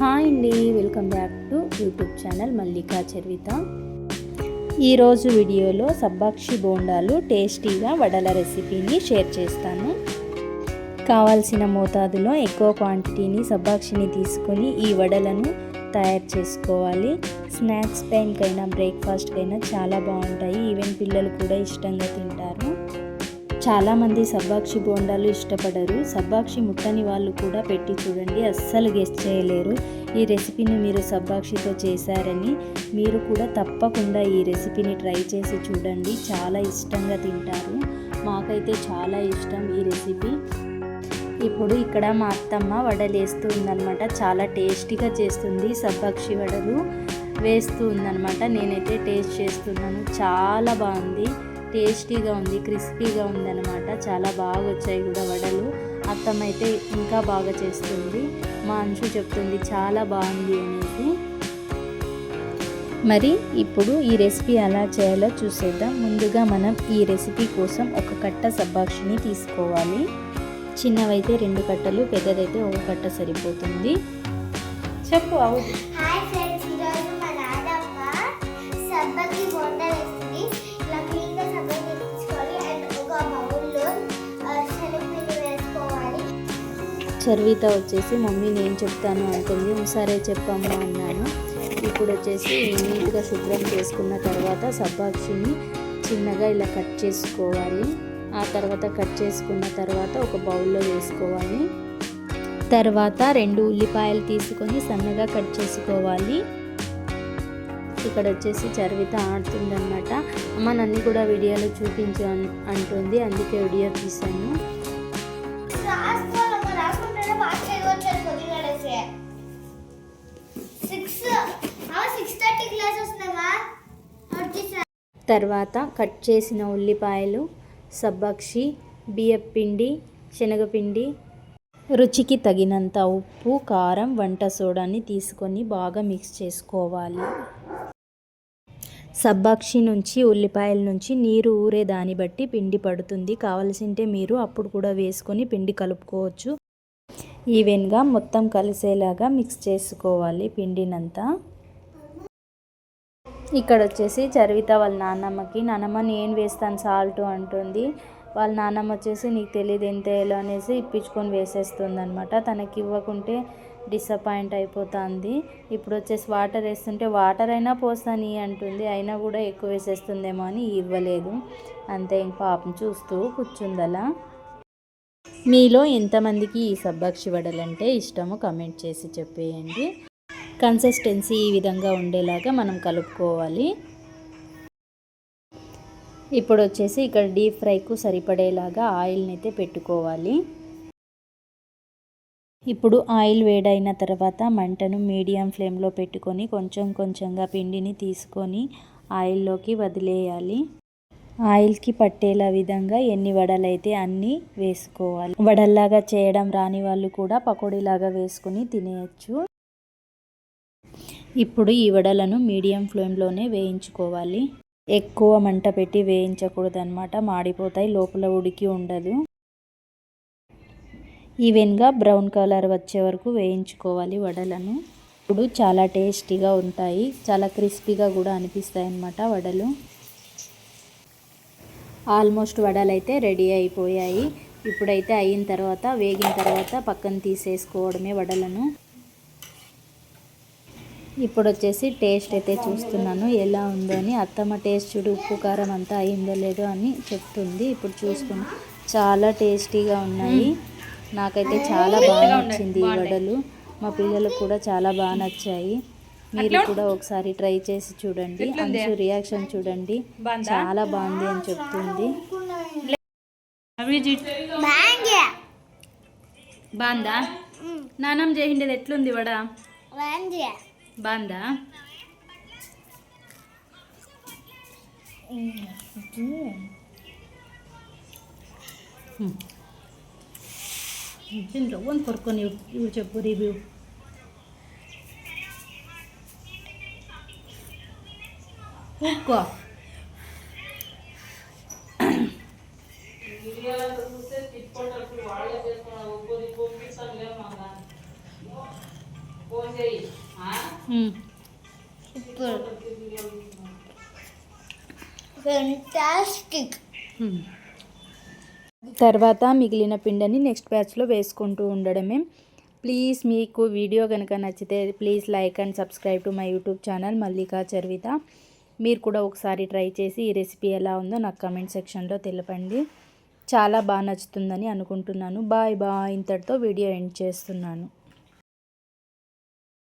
Hi అండి welcome back to YouTube channel Mallika Charitha ఈరోజు వీడియోలో సబ్బాక్షి బోండాలు టేస్టీగా వడల రెసిపీని షేర్ చేస్తాను. కావాల్సిన మోతాదులో ఎక్కువ క్వాంటిటీని సబ్బాక్షిని తీసుకొని ఈ వడలను తయారు చేసుకోవాలి. స్నాక్స్ టైంకైనా బ్రేక్ఫాస్ట్కైనా చాలా బాగుంటాయి. ఈవెన్ పిల్లలు కూడా ఇష్టంగా తింటారు. చాలామంది సబ్బాక్షి బోండాలు ఇష్టపడరు. సబ్బాక్షి ముట్టని వాళ్ళు కూడా పెట్టి చూడండి. అస్సలు గెస్ట్ చేయలేరు. ఈ రెసిపీని మీరు సబ్బాక్షితో చేశారని మీరు కూడా తప్పకుండా ఈ రెసిపీని ట్రై చేసి చూడండి. చాలా ఇష్టంగా తింటారు. మాకైతే చాలా ఇష్టం ఈ రెసిపీ. ఇప్పుడు ఇక్కడ మా అత్తమ్మ వడలు వేస్తూ ఉందనమాట చాలా టేస్టీగా చేస్తుంది సబ్బాక్షి వడలు. వేస్తూ ఉందనమాట నేనైతే టేస్ట్ చేస్తున్నాను. చాలా బాగుంది. టేస్టీగా ఉంది క్రిస్పీగా ఉందన్నమాట. చాలా బాగా వచ్చాయి కూడా వడలు. అత్తమ్మ అయితే ఇంకా బాగా చేస్తుంది. మా అంశు చెప్తుంది చాలా బాగుంది అనేసి. మరి ఇప్పుడు ఈ రెసిపీ ఎలా చేయాలో చూసేద్దాం. ముందుగా మనం ఈ రెసిపీ కోసం ఒక కట్ట సబ్బాక్షిని తీసుకోవాలి. చిన్నవైతే రెండు కట్టలు పెద్దదైతే ఒక కట్ట సరిపోతుంది. చెప్పు అవుతుంది చర్విత వచ్చేసి మమ్మీ నేను చెప్తాను అంటుంది. సరే చెప్పమ్మా అన్నాను. ఇప్పుడు వచ్చేసి నీట్గా శుభ్రం చేసుకున్న తర్వాత సబ్బాక్షిని చిన్నగా ఇలా కట్ చేసుకోవాలి. ఆ తర్వాత కట్ చేసుకున్న తర్వాత ఒక బౌల్లో వేసుకోవాలి. తర్వాత రెండు ఉల్లిపాయలు తీసుకొని సన్నగా కట్ చేసుకోవాలి. ఇక్కడ వచ్చేసి చర్విత ఆడుతుందన్నమాట. అమ్మ నన్ను కూడా వీడియోలో చూపించు అంటుంది. అందుకే వీడియో తీశాను. తర్వాత కట్ చేసిన ఉల్లిపాయలు సబ్బక్షి బియ్యపిండి శనగపిండి రుచికి తగినంత ఉప్పు కారం వంట సోడాని తీసుకొని బాగా మిక్స్ చేసుకోవాలి. సబ్బాక్షి నుంచి ఉల్లిపాయల నుంచి నీరు ఊరే దాన్ని బట్టి పిండి పడుతుంది. కావలసింటే మీరు అప్పుడు కూడా వేసుకొని పిండి కలుపుకోవచ్చు. ఈవెన్గా మొత్తం కలిసేలాగా మిక్స్ చేసుకోవాలి పిండినంతా. ఇక్కడ వచ్చేసి చరివిత వాళ్ళ నాన్నమ్మకి నాన్నమ్మ నేను వేస్తాను సాల్ట్ అంటుంది. వాళ్ళ నాన్నమ్మ వచ్చేసి నీకు తెలియదు ఎంత వేయాలో అనేసి ఇప్పించుకొని వేసేస్తుంది అనమాట తనకి ఇవ్వకుంటే డిసప్పాయింట్ అయిపోతుంది. ఇప్పుడు వచ్చేసి వాటర్ వేస్తుంటే వాటర్ అయినా పోస్తాను అంటుంది. అయినా కూడా ఎక్కువ వేసేస్తుందేమో అని ఇవ్వలేదు. అంతే ఇంక పాపం చూస్తూ కూర్చుందలా. మీలో ఎంతమందికి ఈ సబ్బాక్షి వడలంటే ఇష్టమో కమెంట్ చేసి చెప్పేయండి. కన్సిస్టెన్సీ ఈ విధంగా ఉండేలాగా మనం కలుపుకోవాలి. ఇప్పుడు వచ్చేసి ఇక్కడ డీప్ ఫ్రైకు సరిపడేలాగా ఆయిల్ని అయితే పెట్టుకోవాలి. ఇప్పుడు ఆయిల్ వేడైన తర్వాత మంటను మీడియం ఫ్లేమ్లో పెట్టుకొని కొంచెం కొంచెంగా పిండిని తీసుకొని ఆయిల్లోకి వదిలేయాలి. ఆయిల్కి పట్టేలా విధంగా ఎన్ని వడలైతే అన్నీ వేసుకోవాలి. వడల్లాగా చేయడం రాని వాళ్ళు కూడా పకోడీలాగా వేసుకొని తినేయచ్చు. ఇప్పుడు ఈ వడలను మీడియం ఫ్లేమ్లోనే వేయించుకోవాలి. ఎక్కువ మంట పెట్టి వేయించకూడదు అనమాట మాడిపోతాయి లోపల ఉడికి ఉండదు. ఈవెన్గా బ్రౌన్ కలర్ వచ్చే వరకు వేయించుకోవాలి వడలను. ఇప్పుడు చాలా టేస్టీగా ఉంటాయి. చాలా క్రిస్పీగా కూడా అనిపిస్తాయి అన్నమాట వడలు. ఆల్మోస్ట్ వడలు అయితే రెడీ అయిపోయాయి. ఇప్పుడైతే అయిన తర్వాత వేగిన తర్వాత పక్కన తీసేసుకోవడమే వడలను. ఇప్పుడు వచ్చేసి టేస్ట్ అయితే చూస్తున్నాను. ఎలా ఉందో అని. అత్తమ్మ టేస్ట్ చూడు ఉప్పు కారం అంతా అయిందో లేదో అని చెప్తుంది. ఇప్పుడు చూసుకుని చాలా టేస్టీగా ఉన్నాయి. నాకైతే చాలా బాగా నచ్చింది ఈ వడలు. మా పిల్లలకు కూడా చాలా బాగా నచ్చాయి. మీరు కూడా ఒకసారి ట్రై చేసి చూడండి. అంచు రియాక్షన్ చూడండి. చాలా బాగుంది అని చెప్తుంది. బాందా నానం చేసిండేది ఎట్లుంది వడ? ಬಂದ? ಹ್ಞೂ ತಿಂದ್ರೆ ಒಂದು ಕೊರ್ಕೊಂಡು ಇವು ಇವು ಚಪ್ಪರಿ ಬೀವು ಉಕ್ಕೋ సూపర్ ఫెంటాస్టిక్ తర్వాత మిగిలిన పిండిని నెక్స్ట్ బ్యాచ్లో వేసుకుంటూ ఉండడమే. ప్లీజ్ మీకు వీడియో కనుక నచ్చితే please like and subscribe to my YouTube channel Mallika Charvitha. మీరు కూడా ఒకసారి ట్రై చేసి ఈ రెసిపీ ఎలా ఉందో నాకు కమెంట్ సెక్షన్లో తెలపండి. చాలా బాగా నచ్చుతుందని అనుకుంటున్నాను. Bye bye. ఇంతటితో వీడియో ఎండ్ చేస్తున్నాను.